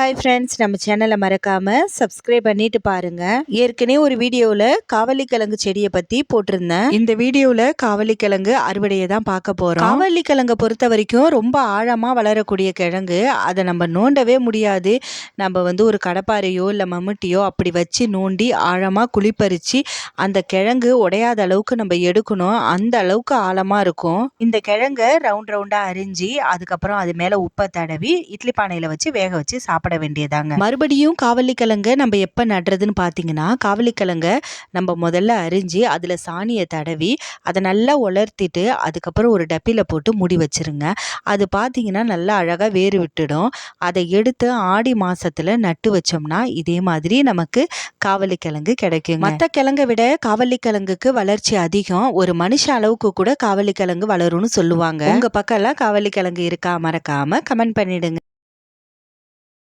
Hi friends நம்ம சேனலை மறக்காமல் சப்ஸ்கிரைப் பண்ணிட்டு பாருங்க. ஏற்கனவே ஒரு வீடியோவில் காவலி கிழங்கு செடியை பற்றி போட்டிருந்தேன். இந்த வீடியோவில் காவலி கிழங்கு அறுவடையை தான் பார்க்க போகிறோம் காவலிக்கிழங்கை பொறுத்த வரைக்கும் ரொம்ப ஆழமாக வளரக்கூடிய கிழங்கு. அதை நம்ம நோண்டவே முடியாது. நம்ம வந்து ஒரு கடப்பாரையோ இல்லை மம்முட்டியோ அப்படி வச்சு நோண்டி ஆழமாக குழிப்பறிச்சு அந்த கிழங்கு உடையாத அளவுக்கு நம்ம எடுக்கணும். அந்த அளவுக்கு ஆழமாக இருக்கும். இந்த கிழங்கை ரவுண்ட் ரவுண்டாக அரிஞ்சு அதுக்கப்புறம் அது மேலே உப்பை தடவி இட்லி பானையில் வச்சு வேக வச்சு சாப்பிட வேண்டியதாங்க. மறுபடியும் காவலி காவலிக்கிழங்க நம்ம எப்போ நடுறதுன்னு பார்த்தீங்கன்னா காவலிக்கிழங்க நம்ம முதல்ல அரிஞ்சு அதில் சாணியை தடவி அதை நல்லா உலர்த்திட்டு அதுக்கப்புறம் ஒரு டப்பியில் போட்டு முடி வச்சிருங்க. அது பார்த்தீங்கன்னா நல்லா அழகாக வேறு விட்டுடும். அதை எடுத்து ஆடி மாசத்துல நட்டு வச்சோம்னா இதே மாதிரி நமக்கு காவலி கிழங்கு கிடைக்கும் மற்ற கிழங்கை விட காவலிக்கிழங்குக்கு வளர்ச்சி அதிகம். ஒரு மனுஷ அளவுக்கு கூட காவலி கிழங்கு வளரும்னு சொல்லுவாங்க. உங்க பக்கம் எல்லாம் காவலிக்கிழங்கு இருக்கா? மறக்காம கமெண்ட் பண்ணிடுங்க.